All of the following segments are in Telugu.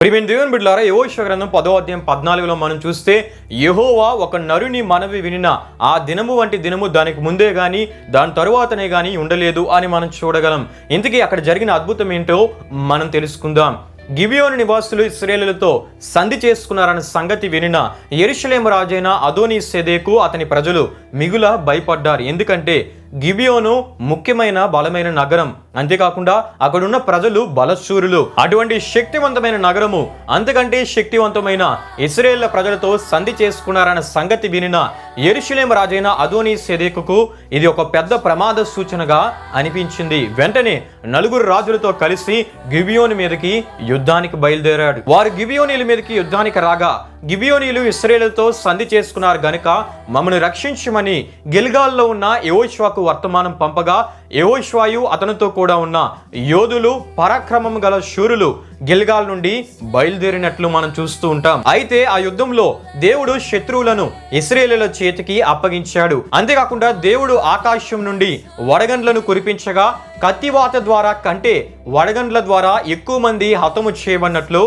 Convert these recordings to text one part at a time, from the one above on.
ప్రియమైన దేవుని బిడ్డారా యోగ గ్రంథం పదో అధ్యాయం పద్నాలుగులో మనం చూస్తే యహోవా ఒక నరుని మనవి వినిన ఆ దినము వంటి దినము దానికి ముందే కానీ దాని తరువాతనే కానీ ఉండలేదు అని మనం చూడగలం. ఇంతకీ అక్కడ జరిగిన అద్భుతం ఏంటో మనం తెలుసుకుందాం. గిబియోను నివాసులు ఇస్రేలులతో సంధి చేసుకున్నారన్న సంగతి వినిన ఎరుషలేం రాజైన అదోని సెదేకు అతని ప్రజలు మిగుల భయపడ్డారు. ఎందుకంటే గిబియోను ముఖ్యమైన బలమైన నగరం అంతేకాకుండా అక్కడున్న ప్రజలు బలశూరులు. అటువంటి శక్తివంతమైన నగరము అంతకంటే శక్తివంతమైన ఇస్రాయేళ్ళ ప్రజలతో సంధి చేసుకున్నారన్న సంగతి వినిన ఎరుషులేం రాజైన అదోని సెదేకుకు ఇది ఒక పెద్ద ప్రమాద సూచనగా అనిపించింది. వెంటనే నలుగురు రాజులతో కలిసి గిబియోని మీదకి యుద్ధానికి బయలుదేరాడు. వారు గిబియోనీల మీదకి యుద్ధానికి రాగా గిబియోనీలు ఇస్రాయేలుతో సంధి చేసుకున్నారు గనుక మమ్మను రక్షించమని గిల్గాల్లో ఉన్న యెహోషువకు వర్తమానం పంపగా యెహోషువాయు అతనితో కూడా ఉన్న యోధులు పరాక్రమం గల శూరులు. గిల్గాల్ నుండి బయలుదేరినట్లు మనం చూస్తూ ఉంటాం. అయితే ఆ యుద్ధంలో దేవుడు శత్రువులను ఇస్రేలుల చేతికి అప్పగించాడు. అంతేకాకుండా దేవుడు ఆకాశం నుండి వడగండ్లను కురిపించగా కత్తివాత ద్వారా కంటే వడగండ్ల ద్వారా ఎక్కువ మంది హతము చేయబడినట్లు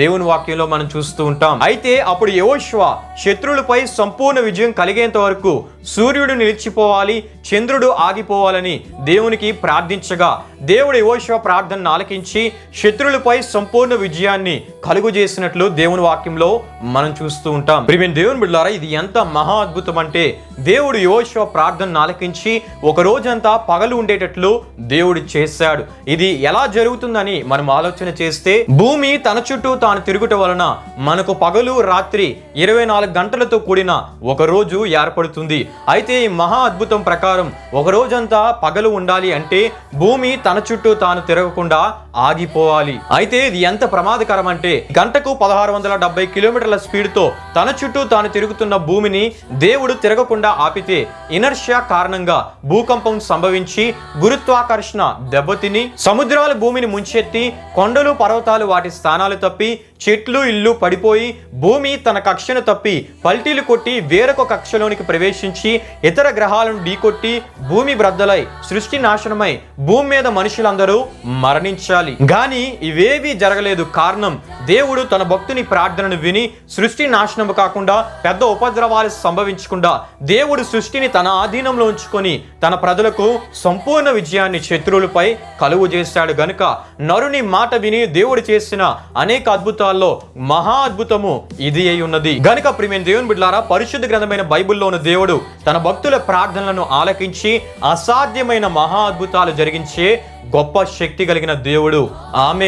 దేవుని వాక్యంలో మనం చూస్తూ ఉంటాం. అయితే అప్పుడు యవోశ్వ శత్రువులపై సంపూర్ణ విజయం కలిగేంత వరకు సూర్యుడు నిలిచిపోవాలి చంద్రుడు ఆగిపోవాలని దేవునికి ప్రార్థించగా దేవుడు యవోశ్వ ప్రార్థనను ఆలకించి శత్రువులపై సంపూర్ణ విజయాన్ని కలుగు చేసినట్లు దేవుని వాక్యంలో మనం చూస్తూ ఉంటాం. ప్రియమైన దేవుని బిడ్డారా ఇది ఎంత మహా అద్భుతం అంటే దేవుడు యోశువ ప్రార్థనను ఆలకించి ఒక రోజంతా పగలు ఉండేటట్లు దేవుడు చేశాడు. ఇది ఎలా జరుగుతుందని మనం ఆలోచన చేస్తే భూమి తన చుట్టూ తాను తిరుగుట వలన మనకు పగలు రాత్రి ఇరవై నాలుగు గంటలతో కూడిన ఒక రోజు ఏర్పడుతుంది. అయితే ఈ మహా అద్భుతం ప్రకారం ఒక రోజంతా పగలు ఉండాలి అంటే భూమి తన చుట్టూ తాను తిరగకుండా ఆగిపోవాలి. అయితే ఇది ఎంత ప్రమాదకరం అంటే గంటకు పదహారు వందల డెబ్బై కిలోమీటర్ల స్పీడ్తో తన చుట్టూ తాను తిరుగుతున్న భూమిని దేవుడు తిరగకుండా ఆపితే ఇనర్షియా కారణంగా భూకంపం సంభవించి గురుత్వాకర్షణ దెబ్బతిని సముద్రాలు భూమిని ముంచెత్తి కొండలు పర్వతాలు వాటి స్థానాలు తప్పి చెట్లు ఇల్లు పడిపోయి భూమి తన కక్షను తప్పి పల్టీలు కొట్టి వేరొక కక్షలోనికి ప్రవేశించి ఇతర గ్రహాలను ఢీకొట్టి భూమి బ్రద్దలై సృష్టి నాశనమై భూమి మీద మనుషులందరూ మరణించాలి. గాని ఇవేవి జరగలేదు. కారణం దేవుడు తన భక్తుని ప్రార్థనను విని సృష్టి నాశనం కాకుండా పెద్ద ఉపద్రవాలు సంభవించకుండా దేవుడు సృష్టిని తన ఆధీనంలో ఉంచుకొని తన ప్రజలకు సంపూర్ణ విజయాన్ని శత్రువులపై కలుగు చేశాడు గనుక నరుని మాట విని దేవుడు చేసిన అనేక అద్భుతాల్లో మహా అద్భుతము ఇది అయి ఉన్నది. గనుక ప్రిమియం దేవుని బిడ్లారా పరిశుద్ధ గ్రంథమైన బైబిల్లో ఉన్న దేవుడు తన భక్తుల ప్రార్థనలను ఆలకించి అసాధ్యమైన మహా అద్భుతాలు జరిగించే గొప్ప శక్తి కలిగిన దేవుడు. ఆమె